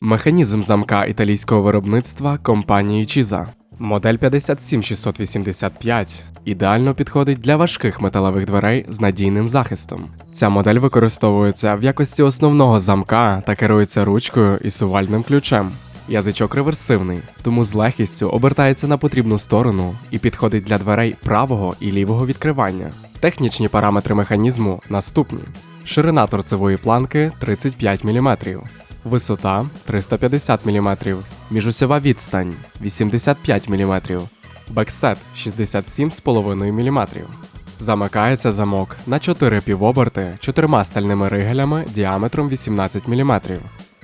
Механізм замка італійського виробництва компанії Чіза. Модель 57685 ідеально підходить для важких металевих дверей з надійним захистом. Ця модель використовується в якості основного замка та керується ручкою і сувальним ключем. Язичок реверсивний, тому з легкістю обертається на потрібну сторону і підходить для дверей правого і лівого відкривання. Технічні параметри механізму наступні: ширина торцевої планки 35 мм, висота 350 мм, міжосьова відстань 85 мм, бексет 67,5 мм. Замикається замок на 4 півоберти чотирма стальними ригелями діаметром 18 мм.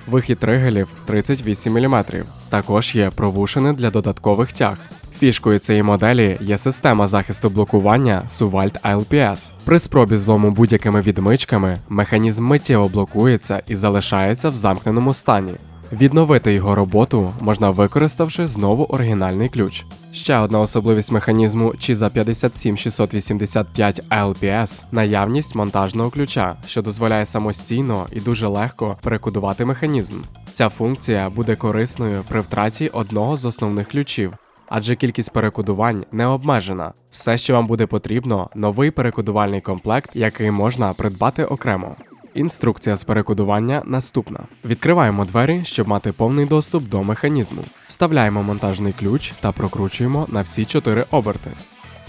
Вихід ригелів 38 мм. Також є провушини для додаткових тяг. Фішкою цієї моделі є система захисту блокування Suvalt ILPS. При спробі злому будь-якими відмичками механізм миттєво блокується і залишається в замкненому стані. Відновити його роботу можна використавши знову оригінальний ключ. Ще одна особливість механізму Чіза 57685 LPS – наявність монтажного ключа, що дозволяє самостійно і дуже легко перекодувати механізм. Ця функція буде корисною при втраті одного з основних ключів, адже кількість перекодувань не обмежена. Все, що вам буде потрібно, новий перекодувальний комплект, який можна придбати окремо. Інструкція з перекодування наступна: відкриваємо двері, щоб мати повний доступ до механізму. Вставляємо монтажний ключ та прокручуємо на всі 4 оберти.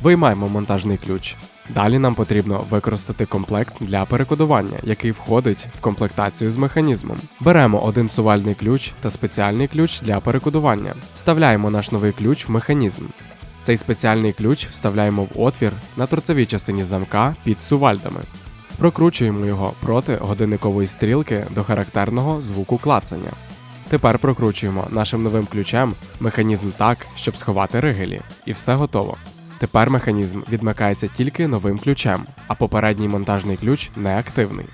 Виймаємо монтажний ключ. Далі нам потрібно використати комплект для перекодування, який входить в комплектацію з механізмом. Беремо один сувальний ключ та спеціальний ключ для перекодування. Вставляємо наш новий ключ в механізм. Цей спеціальний ключ вставляємо в отвір на торцевій частині замка під сувальдами. Прокручуємо його проти годинникової стрілки до характерного звуку клацання. Тепер прокручуємо нашим новим ключем механізм так, щоб сховати ригелі, і все готово. Тепер механізм відмикається тільки новим ключем, а попередній монтажний ключ неактивний.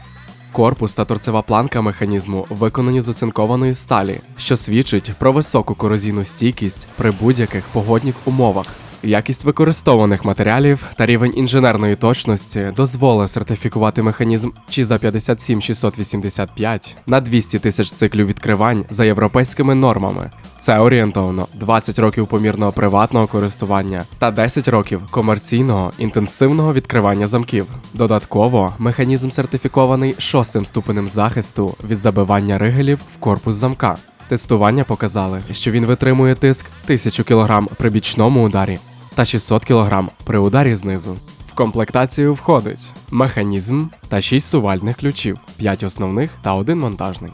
Корпус та торцева планка механізму виконані з оцинкованої сталі, що свідчить про високу корозійну стійкість при будь-яких погодних умовах. Якість використовуваних матеріалів та рівень інженерної точності дозволить сертифікувати механізм Чіза 57685 на 200 тисяч циклів відкривань за європейськими нормами. Це орієнтовно 20 років помірного приватного користування та 10 років комерційного інтенсивного відкривання замків. Додатково механізм сертифікований шостим ступенем захисту від забивання ригелів в корпус замка. Тестування показали, що він витримує тиск 1000 кг при бічному ударі та 600 кг при ударі знизу. В комплектацію входить механізм та 6 сувальних ключів, 5 основних та 1 монтажний.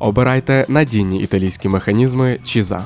Обирайте надійні італійські механізми Чіза.